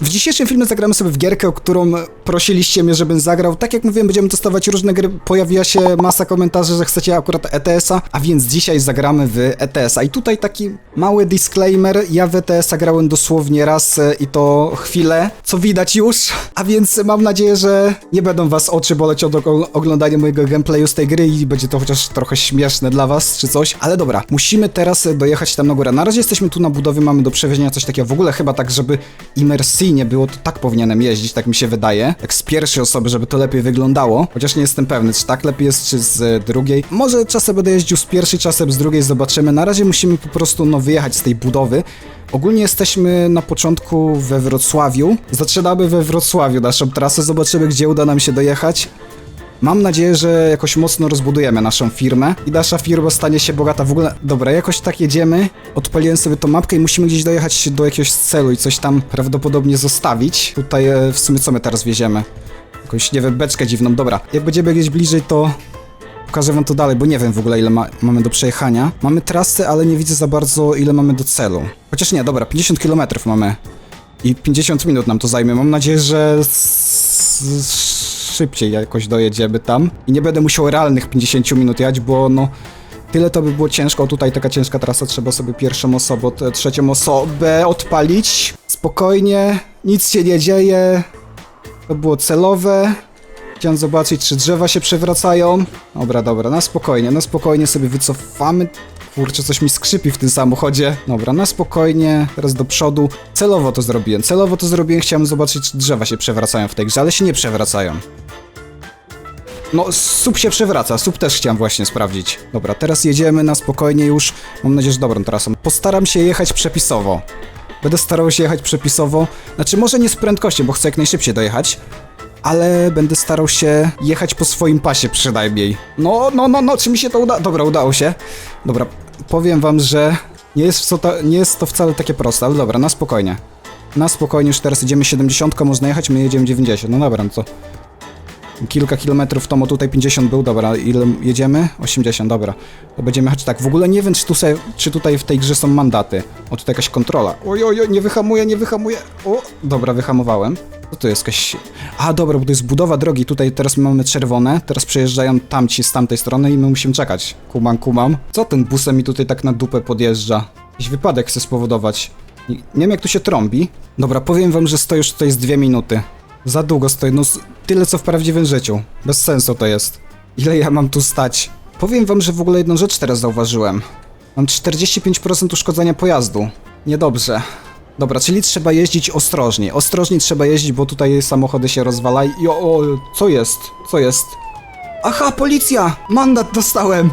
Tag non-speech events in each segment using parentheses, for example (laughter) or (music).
W dzisiejszym filmie zagramy sobie w gierkę, o którą prosiliście mnie, żebym zagrał. Tak jak mówiłem, będziemy testować różne gry. Pojawiła się masa komentarzy, że chcecie akurat ETS-a, a więc dzisiaj zagramy w ETS-a. I tutaj taki mały disclaimer. Ja w ETS-a grałem dosłownie raz e, i to chwilę, co widać już. A więc mam nadzieję, że nie będą was oczy boleć od og- oglądania mojego gameplayu z tej gry i będzie to chociaż trochę śmieszne dla was, czy coś. Ale dobra, musimy teraz e, dojechać tam na górę. Na razie jesteśmy tu na budowie, mamy do przewiezienia coś takiego. W ogóle chyba tak, żeby imersyjnie było, to tak powinienem jeździć, tak mi się wydaje. Tak z pierwszej osoby, żeby to lepiej wyglądało. Chociaż nie jestem pewny, czy tak lepiej jest, czy z e, drugiej. Może czasem będę jeździł z pierwszej, czasem z drugiej, zobaczymy. Na razie musimy po prostu, no, wyjechać z tej budowy. Ogólnie jesteśmy na początku we Wrocławiu. Zaczynamy we Wrocławiu naszą trasę, zobaczymy, gdzie uda nam się dojechać. Mam nadzieję, że jakoś mocno rozbudujemy naszą firmę i nasza firma stanie się bogata. W ogóle, dobra, jakoś tak jedziemy. Odpaliłem sobie tą mapkę i musimy gdzieś dojechać do jakiegoś celu i coś tam prawdopodobnie zostawić. Tutaj e, w sumie co my teraz wieziemy? Jakąś, nie wiem, beczkę dziwną. Dobra, jak będziemy gdzieś bliżej, to pokażę wam to dalej, bo nie wiem w ogóle ile ma, mamy do przejechania. Mamy trasę, ale nie widzę za bardzo ile mamy do celu. Chociaż nie, dobra, 50 km mamy. I 50 minut nam to zajmie. Mam nadzieję, że szybciej jakoś dojedziemy tam. I nie będę musiał realnych 50 minut jechać, bo no... Tyle to by było ciężko. Tutaj taka ciężka trasa, trzeba sobie pierwszą osobę, trzecią osobę odpalić. Spokojnie, nic się nie dzieje. To było celowe. Chciałem zobaczyć, czy drzewa się przewracają. Dobra, dobra, na spokojnie, na spokojnie sobie wycofamy. Kurczę, coś mi skrzypi w tym samochodzie. Dobra, na spokojnie, teraz do przodu. Celowo to zrobiłem, celowo to zrobiłem, chciałem zobaczyć, czy drzewa się przewracają w tej grze, ale się nie przewracają. No, sub się przewraca, sub też chciałem właśnie sprawdzić. Dobra, teraz jedziemy na spokojnie już. Mam nadzieję, że dobrą trasą. Postaram się jechać przepisowo. Będę starał się jechać przepisowo. Znaczy, może nie z prędkością, bo chcę jak najszybciej dojechać. Ale będę starał się jechać po swoim pasie przynajmniej. No, no, no, no, czy mi się to uda? Dobra, udało się. Dobra, powiem wam, że nie jest, to, nie jest to wcale takie proste, ale dobra, na spokojnie. Na spokojnie, już teraz idziemy 70, można jechać, my jedziemy 90. No dobra, no to kilka kilometrów tomu tutaj 50 był, dobra, ile jedziemy? 80, dobra. To będziemy jechać tak. W ogóle nie wiem, czy, tu se, czy tutaj w tej grze są mandaty. O, tutaj jakaś kontrola. Oj, oj, oj, nie wyhamuję, nie wyhamuję. O, dobra, wyhamowałem. Co to jest jakaś... A, dobra, bo to jest budowa drogi. Tutaj teraz mamy czerwone, teraz przejeżdżają tamci z tamtej strony i my musimy czekać. Kumam, kumam. Co ten busem mi tutaj tak na dupę podjeżdża? Jakiś wypadek chce spowodować. Nie, nie wiem, jak tu się trąbi. Dobra, powiem wam, że stoi już tutaj z dwie minuty. Za długo stoi, no tyle co w prawdziwym życiu. Bez sensu to jest. Ile ja mam tu stać? Powiem wam, że w ogóle jedną rzecz teraz zauważyłem. Mam 45% uszkodzenia pojazdu. Niedobrze. Dobra, czyli trzeba jeździć ostrożnie. Ostrożnie trzeba jeździć, bo tutaj samochody się rozwalają. I o, o, co jest? Co jest? Aha, policja! Mandat dostałem!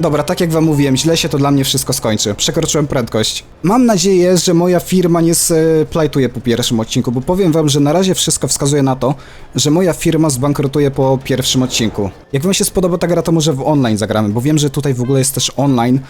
Dobra, tak jak wam mówiłem, źle się to dla mnie wszystko skończy. Przekroczyłem prędkość. Mam nadzieję, że moja firma nie splajtuje po pierwszym odcinku, bo powiem wam, że na razie wszystko wskazuje na to, że moja firma zbankrutuje po pierwszym odcinku. Jak wam się spodoba ta gra, to może w online zagramy, bo wiem, że tutaj w ogóle jest też online.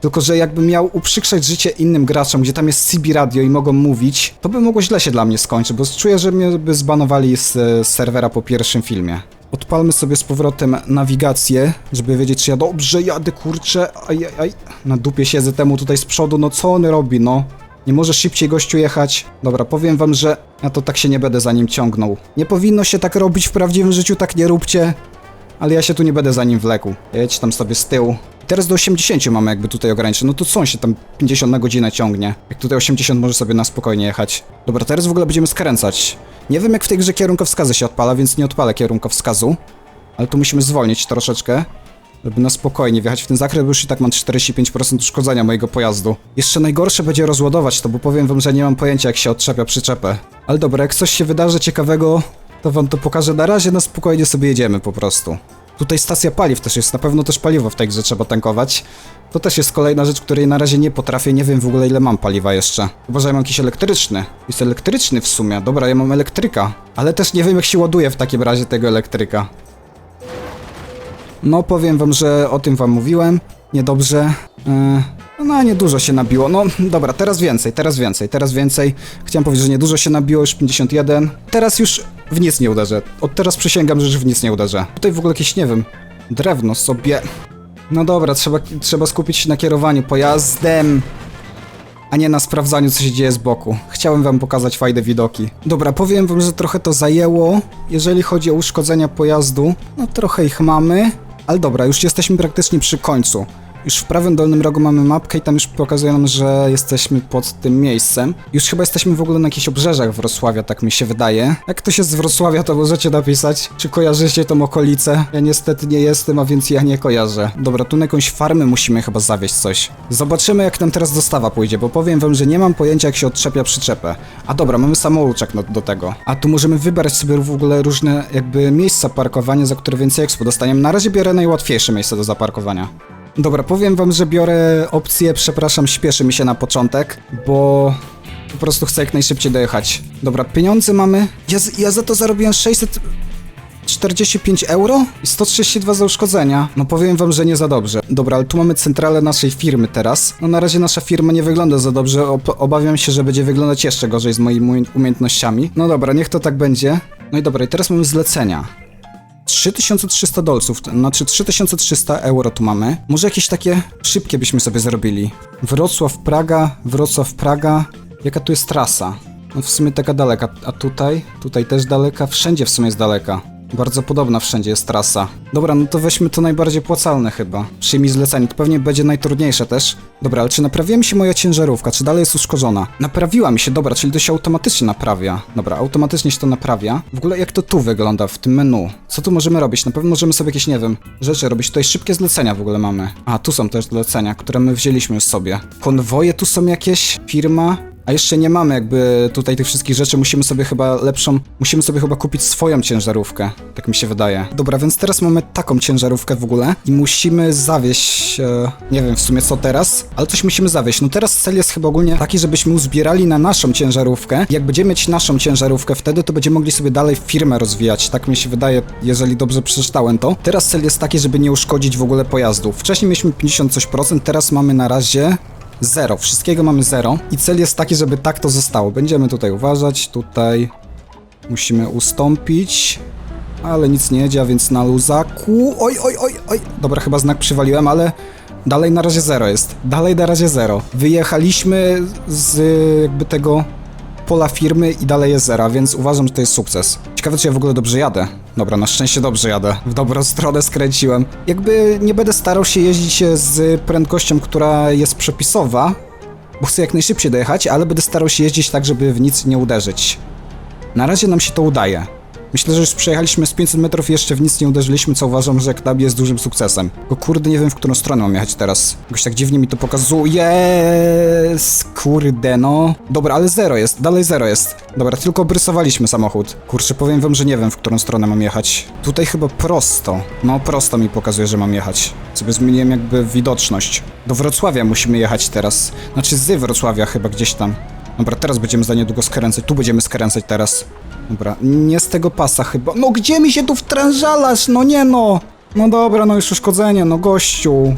Tylko, że jakbym miał uprzykrzać życie innym graczom, gdzie tam jest CB Radio i mogą mówić, to by mogło źle się dla mnie skończyć, bo czuję, że mnie by zbanowali z e, serwera po pierwszym filmie. Odpalmy sobie z powrotem nawigację, żeby wiedzieć, czy ja dobrze jadę, kurczę. Aj, aj, aj. Na dupie siedzę temu tutaj z przodu, no co on robi, no? Nie może szybciej gościu jechać. Dobra, powiem wam, że ja to tak się nie będę za nim ciągnął. Nie powinno się tak robić w prawdziwym życiu, tak nie róbcie. Ale ja się tu nie będę za nim wlekł. Jedź tam sobie z tyłu. I teraz do 80 mamy jakby tutaj ograniczone. No to co on się tam 50 na godzinę ciągnie? Jak tutaj 80 może sobie na spokojnie jechać. Dobra, teraz w ogóle będziemy skręcać. Nie wiem jak w tej grze kierunkowskazy się odpala, więc nie odpalę kierunkowskazu. Ale tu musimy zwolnić troszeczkę. Żeby na spokojnie wjechać w ten zakręt, bo już i tak mam 45% uszkodzenia mojego pojazdu. Jeszcze najgorsze będzie rozładować to, bo powiem wam, że nie mam pojęcia jak się odczepia przyczepę. Ale dobra, jak coś się wydarzy ciekawego, to wam to pokażę. Na razie na spokojnie sobie jedziemy po prostu. Tutaj stacja paliw też jest, na pewno też paliwo w tej grze trzeba tankować. To też jest kolejna rzecz, której na razie nie potrafię, nie wiem w ogóle ile mam paliwa jeszcze. Chyba, że ja mam jakiś elektryczny. Jest elektryczny w sumie, dobra, ja mam elektryka. Ale też nie wiem jak się ładuje w takim razie tego elektryka. No powiem wam, że o tym wam mówiłem. Niedobrze. Yy, no niedużo się nabiło. No dobra, teraz więcej, teraz więcej, teraz więcej. Chciałem powiedzieć, że niedużo się nabiło, już 51. Teraz już w nic nie uderzę. Od teraz przysięgam, że w nic nie uderzę. Tutaj w ogóle jakieś, nie wiem, drewno sobie... No dobra, trzeba, trzeba skupić się na kierowaniu pojazdem. a nie na sprawdzaniu, co się dzieje z boku. Chciałem wam pokazać fajne widoki. Dobra, powiem wam, że trochę to zajęło. Jeżeli chodzi o uszkodzenia pojazdu, no trochę ich mamy. Ale dobra, już jesteśmy praktycznie przy końcu. Już w prawym dolnym rogu mamy mapkę i tam już pokazuje nam, że jesteśmy pod tym miejscem. Już chyba jesteśmy w ogóle na jakichś obrzeżach Wrocławia, tak mi się wydaje. Jak ktoś jest z Wrocławia, to możecie napisać, czy kojarzycie tą okolicę. Ja niestety nie jestem, a więc ja nie kojarzę. Dobra, tu na jakąś farmę musimy chyba zawieźć coś. Zobaczymy, jak nam teraz dostawa pójdzie, bo powiem wam, że nie mam pojęcia, jak się odczepia przyczepę. A dobra, mamy samouczek do, tego. A tu możemy wybrać sobie w ogóle różne jakby miejsca parkowania, za które więcej expo dostaniemy. Na razie biorę najłatwiejsze miejsce do zaparkowania. Dobra, powiem wam, że biorę opcję, przepraszam, śpieszy mi się na początek, bo po prostu chcę jak najszybciej dojechać. Dobra, pieniądze mamy. Ja, ja za to zarobiłem 645 euro i 132 za uszkodzenia. No powiem wam, że nie za dobrze. Dobra, ale tu mamy centralę naszej firmy teraz. No na razie nasza firma nie wygląda za dobrze. Ob obawiam się, że będzie wyglądać jeszcze gorzej z moimi umie- umiejętnościami. No dobra, niech to tak będzie. No i dobra, i teraz mamy zlecenia. 3300 dolców, znaczy 3300 euro tu mamy. Może jakieś takie szybkie byśmy sobie zrobili. Wrocław, Praga, Wrocław, Praga. Jaka tu jest trasa? No w sumie taka daleka. A tutaj? Tutaj też daleka. Wszędzie w sumie jest daleka. Bardzo podobna wszędzie jest trasa. Dobra, no to weźmy to najbardziej płacalne chyba. Przyjmij zlecenie, to pewnie będzie najtrudniejsze też. Dobra, ale czy naprawiła mi się moja ciężarówka? Czy dalej jest uszkodzona? Naprawiła mi się, dobra, czyli to się automatycznie naprawia. Dobra, automatycznie się to naprawia. W ogóle jak to tu wygląda w tym menu? Co tu możemy robić? Na pewno możemy sobie jakieś, nie wiem, rzeczy robić. Tutaj szybkie zlecenia w ogóle mamy. A, tu są też zlecenia, które my wzięliśmy już sobie. Konwoje tu są jakieś? Firma? A jeszcze nie mamy jakby tutaj tych wszystkich rzeczy, musimy sobie chyba lepszą, musimy sobie chyba kupić swoją ciężarówkę, tak mi się wydaje. Dobra, więc teraz mamy taką ciężarówkę w ogóle i musimy zawieźć, e, nie wiem w sumie co teraz, ale coś musimy zawieźć. No teraz cel jest chyba ogólnie taki, żebyśmy uzbierali na naszą ciężarówkę. Jak będziemy mieć naszą ciężarówkę wtedy, to będziemy mogli sobie dalej firmę rozwijać, tak mi się wydaje, jeżeli dobrze przeczytałem to. Teraz cel jest taki, żeby nie uszkodzić w ogóle pojazdów. Wcześniej mieliśmy 50 coś procent, teraz mamy na razie Zero. Wszystkiego mamy zero. I cel jest taki, żeby tak to zostało. Będziemy tutaj uważać. Tutaj musimy ustąpić. Ale nic nie jedzie, więc na luzaku. Oj, oj, oj, oj. Dobra, chyba znak przywaliłem, ale dalej na razie zero jest. Dalej na razie zero. Wyjechaliśmy z jakby tego pola firmy i dalej jest zera, więc uważam, że to jest sukces. Ciekawe, czy ja w ogóle dobrze jadę. Dobra, na szczęście dobrze jadę. W dobrą (laughs) stronę skręciłem. Jakby nie będę starał się jeździć z prędkością, która jest przepisowa, bo chcę jak najszybciej dojechać, ale będę starał się jeździć tak, żeby w nic nie uderzyć. Na razie nam się to udaje. Myślę, że już przejechaliśmy z 500 metrów i jeszcze w nic nie uderzyliśmy, co uważam, że mnie jest dużym sukcesem. Bo kurde, nie wiem, w którą stronę mam jechać teraz. Jakoś tak dziwnie mi to pokazuje. Kurde, no. Dobra, ale zero jest, dalej zero jest. Dobra, tylko obrysowaliśmy samochód. Kurczę, powiem wam, że nie wiem, w którą stronę mam jechać. Tutaj chyba prosto. No, prosto mi pokazuje, że mam jechać. Sobie zmieniłem jakby widoczność. Do Wrocławia musimy jechać teraz. Znaczy z Wrocławia chyba gdzieś tam. Dobra, teraz będziemy za niedługo skręcać. Tu będziemy skręcać teraz. Dobra, nie z tego pasa chyba. No gdzie mi się tu wtrążalasz? No nie no! No dobra, no już uszkodzenie, no gościu.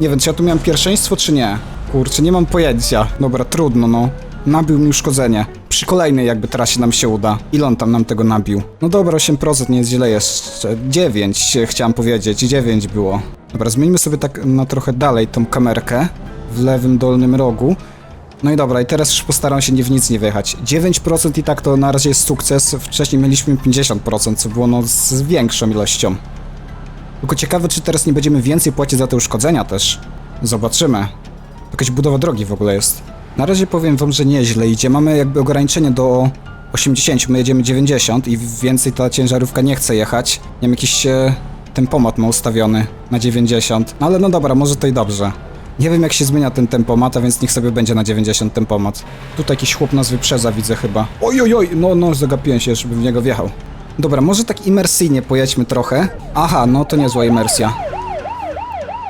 Nie wiem, czy ja tu miałem pierwszeństwo, czy nie? Kurczę, nie mam pojęcia. Dobra, trudno, no. Nabił mi uszkodzenie. Przy kolejnej jakby trasie nam się uda. Ile on tam nam tego nabił? No dobra, 8% nie jest źle jeszcze. 9 chciałem powiedzieć, 9 było. Dobra, zmieńmy sobie tak na trochę dalej tą kamerkę w lewym dolnym rogu. No i dobra, i teraz już postaram się nie w nic nie wyjechać. 9% i tak to na razie jest sukces. Wcześniej mieliśmy 50%, co było no z większą ilością. Tylko ciekawe, czy teraz nie będziemy więcej płacić za te uszkodzenia też. Zobaczymy. Jakaś budowa drogi w ogóle jest. Na razie powiem wam, że nieźle idzie. Mamy jakby ograniczenie do 80, my jedziemy 90 i więcej ta ciężarówka nie chce jechać. Nie wiem, jakiś e, tempomat ma ustawiony na 90. No ale no dobra, może to i dobrze. Nie wiem jak się zmienia ten tempomat, a więc niech sobie będzie na 90 tempomat. Tutaj jakiś chłop nas wyprzedza, widzę chyba. Oj, oj, oj, no, no, zagapiłem się, żeby w niego wjechał. Dobra, może tak imersyjnie pojedźmy trochę. Aha, no to niezła imersja.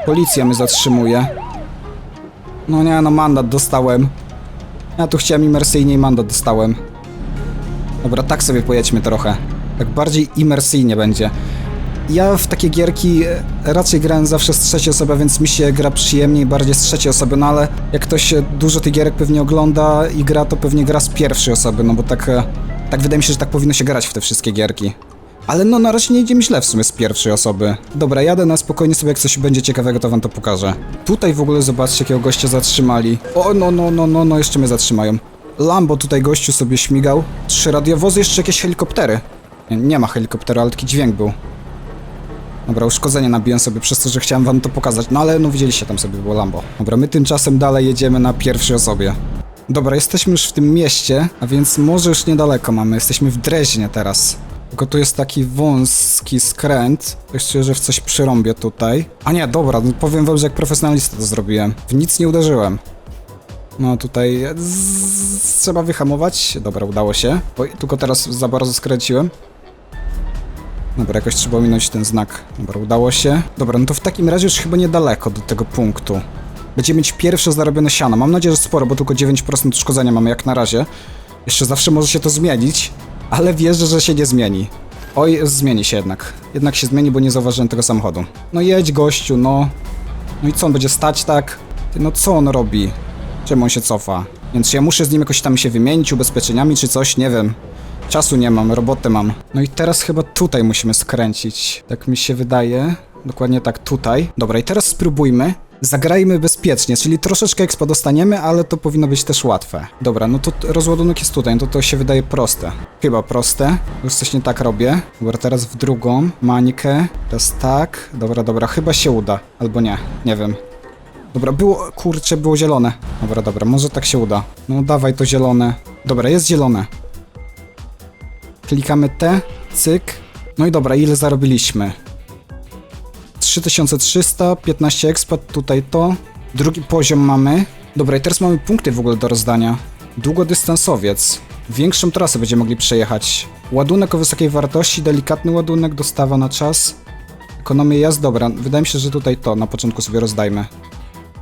Policja mnie zatrzymuje. No nie, no mandat dostałem. Ja tu chciałem imersyjnie i mandat dostałem. Dobra, tak sobie pojedźmy trochę. Tak bardziej imersyjnie będzie. Ja w takie gierki e, raczej grałem zawsze z trzeciej osoby, więc mi się gra przyjemniej bardziej z trzeciej osoby, no ale jak ktoś dużo tych gierek pewnie ogląda i gra, to pewnie gra z pierwszej osoby, no bo tak, e, tak wydaje mi się, że tak powinno się grać w te wszystkie gierki. Ale no na razie nie idzie mi źle w sumie z pierwszej osoby. Dobra, jadę na spokojnie sobie, jak coś będzie ciekawego, to wam to pokażę. Tutaj w ogóle zobaczcie, jakiego gościa zatrzymali. O, no, no, no, no, no, jeszcze mnie zatrzymają. Lambo tutaj gościu sobie śmigał. Trzy radiowozy, jeszcze jakieś helikoptery. Nie ma helikoptera, ale taki dźwięk był. Dobra, uszkodzenie nabiłem sobie przez to, że chciałem wam to pokazać, no ale no widzieliście, tam sobie było Lambo. Dobra, my tymczasem dalej jedziemy na pierwszej osobie. Dobra, jesteśmy już w tym mieście, a więc może już niedaleko mamy, jesteśmy w Dreźnie teraz. Tylko tu jest taki wąski skręt. Czuję, że w coś przyrąbię tutaj. A nie, dobra, no powiem wam, że jak profesjonalista to zrobiłem. W nic nie uderzyłem. No tutaj z... trzeba wyhamować. Dobra, udało się. Oj, tylko teraz za bardzo skręciłem. Dobra, jakoś trzeba ominąć ten znak. Dobra, udało się. Dobra, no to w takim razie już chyba niedaleko do tego punktu. Będziemy mieć pierwsze zarobione siano. Mam nadzieję, że sporo, bo tylko 9% uszkodzenia mamy jak na razie. Jeszcze zawsze może się to zmienić, ale wierzę, że się nie zmieni. Oj, zmieni się jednak. Jednak się zmieni, bo nie zauważyłem tego samochodu. No jedź, gościu, no. No i co, on będzie stać tak? No co on robi? Czemu on się cofa? Więc ja muszę z nim jakoś tam się wymienić ubezpieczeniami czy coś, nie wiem. Czasu nie mam, robotę mam. No i teraz chyba tutaj musimy skręcić. Tak mi się wydaje. Dokładnie tak tutaj. Dobra, i teraz spróbujmy. Zagrajmy bezpiecznie, czyli troszeczkę expa dostaniemy, ale to powinno być też łatwe. Dobra, no to rozładunek jest tutaj, no to to się wydaje proste. Chyba proste. Już coś nie tak robię. Dobra, teraz w drugą. Mańkę. Teraz tak. Dobra, dobra, chyba się uda. Albo nie, nie wiem. Dobra, było, kurczę, było zielone. Dobra, dobra, może tak się uda. No dawaj to zielone. Dobra, jest zielone. Klikamy T, cyk. No i dobra, ile zarobiliśmy? 3300, 15 expat, tutaj to. Drugi poziom mamy. Dobra, i teraz mamy punkty w ogóle do rozdania. Długodystansowiec. Większą trasę będziemy mogli przejechać. Ładunek o wysokiej wartości, delikatny ładunek, dostawa na czas. Ekonomia jazd, dobra, wydaje mi się, że tutaj to na początku sobie rozdajmy.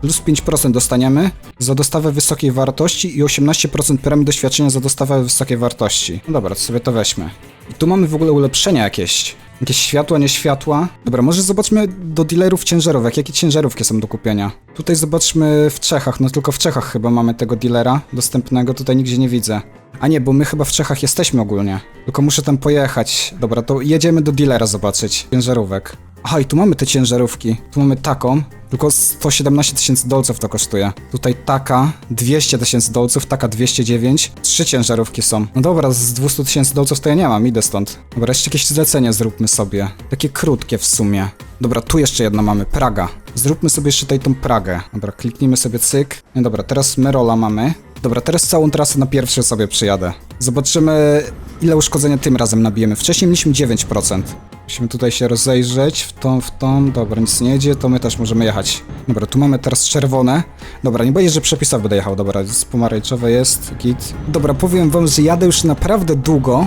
Plus 5% dostaniemy za dostawę wysokiej wartości i 18% premii doświadczenia za dostawę wysokiej wartości. No dobra, to sobie to weźmy. I tu mamy w ogóle ulepszenia jakieś. Jakieś światła, nie światła. Dobra, może zobaczmy do dealerów ciężarówek. Jakie ciężarówki są do kupienia? Tutaj zobaczmy w Czechach. No tylko w Czechach chyba mamy tego dealera dostępnego. Tutaj nigdzie nie widzę. A nie, bo my chyba w Czechach jesteśmy ogólnie. Tylko muszę tam pojechać. Dobra, to jedziemy do dealera zobaczyć ciężarówek. Aha, i tu mamy te ciężarówki. Tu mamy taką, tylko 117 tysięcy dolców to kosztuje. Tutaj taka, 200 tysięcy dolców, taka 209. Trzy ciężarówki są. No dobra, z 200 tysięcy dolców to ja nie mam, idę stąd. Dobra, jeszcze jakieś zlecenie zróbmy sobie. Takie krótkie w sumie. Dobra, tu jeszcze jedno mamy, Praga. Zróbmy sobie jeszcze tutaj tą Pragę. Dobra, kliknijmy sobie cyk. No dobra, teraz Merola mamy. Dobra, teraz całą trasę na pierwszy sobie przyjadę. Zobaczymy, ile uszkodzenia tym razem nabijemy. Wcześniej mieliśmy 9%. Musimy tutaj się rozejrzeć, w tą, w tą, dobra, nic nie jedzie, to my też możemy jechać. Dobra, tu mamy teraz czerwone. Dobra, nie boję, że przepisowy będę jechał, dobra, pomarańczowe jest, git. Dobra, powiem wam, że jadę już naprawdę długo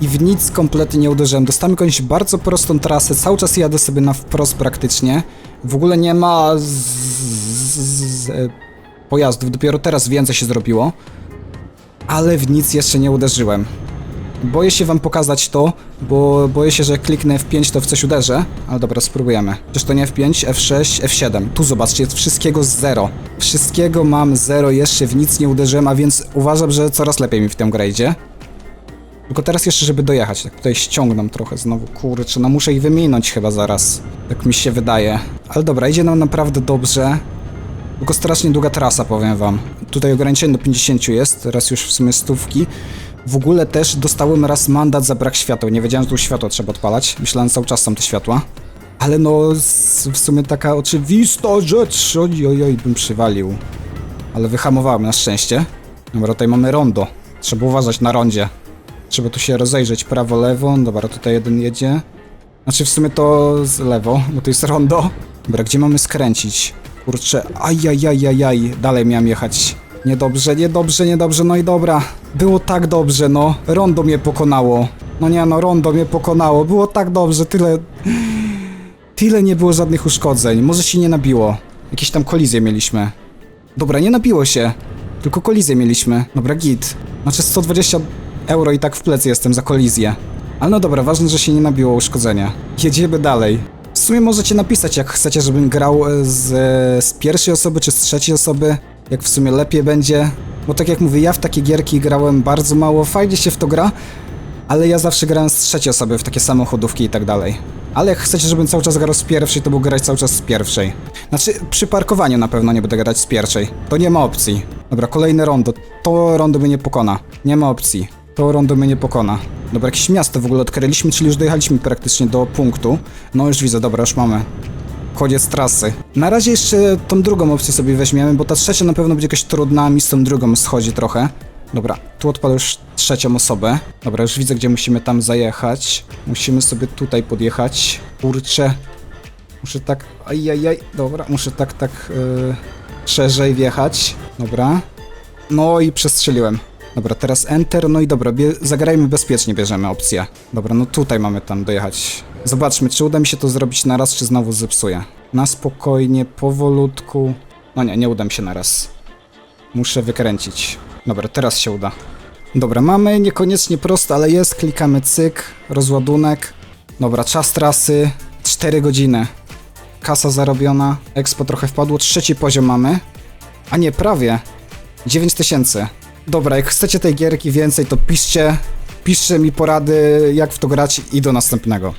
i w nic kompletnie nie uderzyłem. Dostałem jakąś bardzo prostą trasę, cały czas jadę sobie na wprost praktycznie. W ogóle nie ma z, z, z, e, pojazdów, dopiero teraz więcej się zrobiło. Ale w nic jeszcze nie uderzyłem. Boję się wam pokazać to, bo boję się, że kliknę F5 to w coś uderzę. Ale dobra, spróbujemy. Przecież to nie F5, F6, F7. Tu zobaczcie, jest wszystkiego zero. Wszystkiego mam zero, jeszcze w nic nie uderzyłem, a więc uważam, że coraz lepiej mi w tym grę. Tylko teraz jeszcze, żeby dojechać, tak tutaj ściągnę trochę znowu, kurczę, no muszę ich wyminąć chyba zaraz. Tak mi się wydaje. Ale dobra, idzie nam naprawdę dobrze. Tylko strasznie długa trasa, powiem wam. Tutaj ograniczenie do 50 jest, teraz już w sumie stówki. W ogóle też dostałem raz mandat za brak światła. Nie wiedziałem, że tu światło trzeba odpalać. Myślałem, że cały czas są te światła. Ale no, w sumie taka oczywista rzecz. Oj, oj, oj, bym przywalił. Ale wyhamowałem na szczęście. Dobra, tutaj mamy rondo. Trzeba uważać na rondzie. Trzeba tu się rozejrzeć prawo, lewo. Dobra, tutaj jeden jedzie. Znaczy w sumie to z lewo, bo to jest rondo. Dobra, gdzie mamy skręcić? Kurczę, ajajajajaj, dalej miałem jechać. Niedobrze, niedobrze, niedobrze, no i dobra. Było tak dobrze, no. Rondo mnie pokonało. No nie, no rondo mnie pokonało. Było tak dobrze, tyle... Tyle nie było żadnych uszkodzeń. Może się nie nabiło. Jakieś tam kolizje mieliśmy. Dobra, nie nabiło się. Tylko kolizję mieliśmy. Dobra, git. Znaczy 120 euro i tak w plecy jestem za kolizję. Ale no dobra, ważne, że się nie nabiło uszkodzenia. Jedziemy dalej. W sumie możecie napisać, jak chcecie, żebym grał e, z, z pierwszej osoby czy z trzeciej osoby. Jak w sumie lepiej będzie. Bo tak jak mówię, ja w takie gierki grałem bardzo mało. Fajnie się w to gra. ale ja zawsze grałem z trzeciej osoby w takie samochodówki i tak dalej. Ale jak chcecie, żebym cały czas grał z pierwszej, to był grać cały czas z pierwszej. Znaczy, przy parkowaniu na pewno nie będę grać z pierwszej. To nie ma opcji. Dobra, kolejne rondo. To rondo mnie nie pokona. Nie ma opcji. To rondo mnie nie pokona. Dobra, jakieś miasto w ogóle odkryliśmy, czyli już dojechaliśmy praktycznie do punktu. No już widzę, dobra, już mamy. Koniec trasy. Na razie jeszcze tą drugą opcję sobie weźmiemy, bo ta trzecia na pewno będzie jakaś trudna, mi z tą drugą schodzi trochę. Dobra, tu odpalę już trzecią osobę. Dobra, już widzę, gdzie musimy tam zajechać. Musimy sobie tutaj podjechać. Kurczę. Muszę tak... Ajajaj, dobra, muszę tak, tak... Yy, szerzej wjechać. Dobra. No i przestrzeliłem. Dobra, teraz Enter, no i dobra, bie- zagrajmy bezpiecznie, bierzemy opcję. Dobra, no tutaj mamy tam dojechać. Zobaczmy, czy uda mi się to zrobić na raz, czy znowu zepsuję. Na spokojnie, powolutku. No nie, nie uda mi się na raz. Muszę wykręcić. Dobra, teraz się uda. Dobra, mamy niekoniecznie prosto, ale jest. Klikamy cyk, rozładunek. Dobra, czas trasy 4 godziny. Kasa zarobiona, expo trochę wpadło, trzeci poziom mamy. A nie, prawie. 9000. Dobra, jak chcecie tej gierki więcej, to piszcie. Piszcie mi porady, jak w to grać i do następnego.